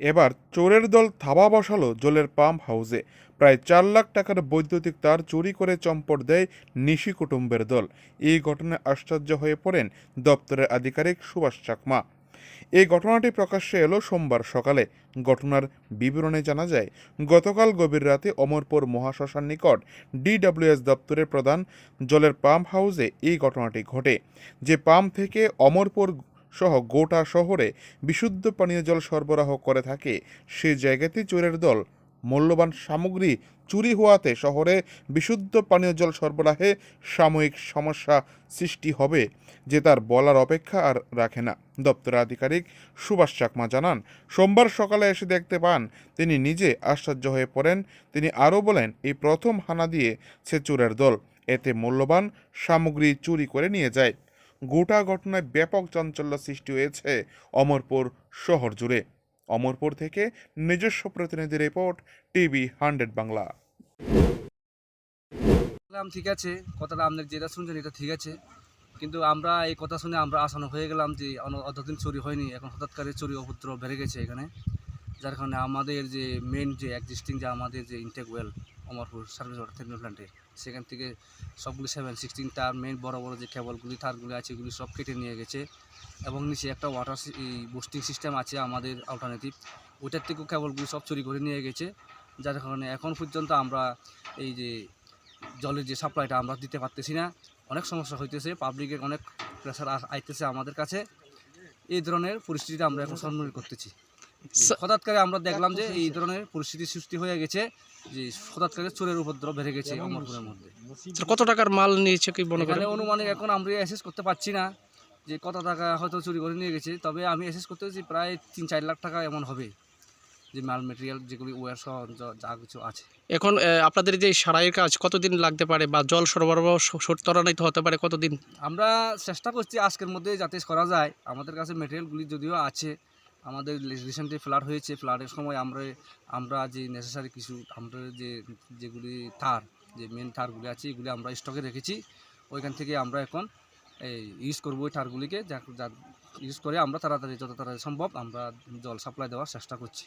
এবার চোরের দল থাবা বসালো জলের পাম্প হাউসে। প্রায় চার লাখ টাকার বৈদ্যুতিক তার চুরি করে চম্পট দেয় নিশি কুটুম্বের দল। এই ঘটনায় আশ্চর্য হয়ে পড়েন দপ্তরের আধিকারিক সুভাষ চাকমা। এই ঘটনাটি প্রকাশ্যে এলো সোমবার সকালে। ঘটনার বিবরণে জানা যায়, গতকাল গভীর রাতে অমরপুর মহাশ্মশান নিকট ডিডব্লিউএস দপ্তরের প্রধান জলের পাম্প হাউসে এই ঘটনাটি ঘটে। যে পাম্প থেকে অমরপুর সহ গোটা শহরে বিশুদ্ধ পানীয় জল সরবরাহ করে থাকে। সে জায়গাতে চোরের দল মূল্যবান সামগ্রী চুরি হওয়াতে শহরে বিশুদ্ধ পানীয় জল সরবরাহে সাময়িক সমস্যা সৃষ্টি হবে, যে তার বলার অপেক্ষা আর রাখে না। দপ্তরের আধিকারিক সুভাষ চাকমা জানান, সোমবার সকালে এসে দেখতে পান, তিনি নিজে আশ্চর্য হয়ে পড়েন। তিনি আরও বলেন, এই প্রথম হানা দিয়ে সে চোরের দল এতে মূল্যবান সামগ্রী চুরি করে নিয়ে যায়। গোটা ঘটনায় ব্যাপক চাঞ্চল্য সৃষ্টি হয়েছে অমরপুর শহর জুড়ে। অমরপুর থেকে নিজস্ব প্রতিনিধি রিপোর্ট, টিভি হান্ড্রেড বাংলা। ঠিক আছে, কথাটা আপনার যেটা শুনছেন এটা ঠিক আছে। কিন্তু আমরা এই কথা শুনে আমরা আসানো হয়ে গেলাম যে অতদিন চুরি হয়নি। এখন হঠাৎ করে চুরি উপদ্রব বেড়ে গেছে এখানে। যার কারণে আমাদের যে মেন যে এক্সিস্টিং যে আমাদের যে intake well Amarpur service water treatment প্ল্যান্টে সেখান থেকে সবগুলি সেভেন সিক্সটিন তার মেন বড় বড় যে কেবলগুলি তারগুলি আছে, এগুলি সব কেটে নিয়ে গেছে। এবং নিচে একটা ওয়াটার বুস্টিং সিস্টেম আছে আমাদের অল্টারনেটিভ ওইটার থেকেও কেবলগুলি সব চুরি করে নিয়ে গেছে। যার কারণে এখন পর্যন্ত আমরা এই যে জলের যে সাপ্লাইটা আমরা দিতে পারতেছি না। অনেক সমস্যা হইতেছে পাবলিকের অনেক প্রেশার আইতেছে আমাদের কাছে। এই ধরনের পরিস্থিতিতে আমরা এখন সম্মুখীন করতেছি। হঠাৎ করে আমরা দেখলাম যে এই ধরনের পরিস্থিতি সৃষ্টি হয়ে গেছে যে হঠাৎ করে চোরের উপদ্রব বেড়ে গেছে অমরপুরের মধ্যে। কত টাকার মাল নিয়েছে কি মনে করেন? অনুমানিক এখন আমরা অ্যাসেস করতে পারছি না যে কত টাকা হয়তো চুরি করে নিয়ে গেছে তবে আমি অ্যাসেস করতে যে প্রায় তিন চার লাখ টাকা এমন হবে যে মাল মেটেরিয়াল যেগুলি ওয়ার সহ যা- কিছু আছে। এখন আপনাদের যে সারাইয়ের কাজ কতদিন লাগতে পারে বা জল সরবরাহ ত্বরান্বিত হতে পারে কতদিন? আমরা চেষ্টা করছি আজকের মধ্যে যাতে করা যায় আমাদের কাছে মেটেরিয়ালগুলি যদিও আছে আমাদের রিসেন্টলি ফ্লাড হয়েছে, ফ্লাডের সময় আমরা আমরা যে নেসেসারি কিছু, আমরা যে, যেগুলি তার যে মেন থারগুলি আছে, এগুলি আমরা স্টকে রেখেছি। ওইখান থেকে আমরা এখন এই ইউজ করব ওই তারগুলিকে যা ইউজ করে আমরা তাড়াতাড়ি, যত তাড়াতাড়ি সম্ভব আমরা জল সাপ্লাই দেওয়ার চেষ্টা করছি।